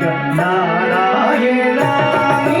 ఇక నారాయణ నీ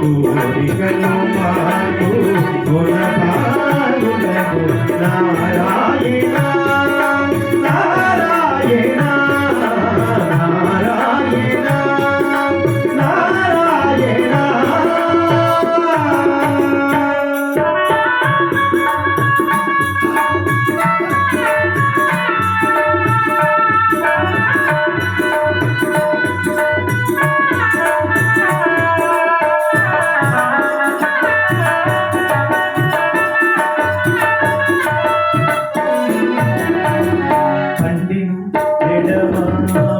కోరికను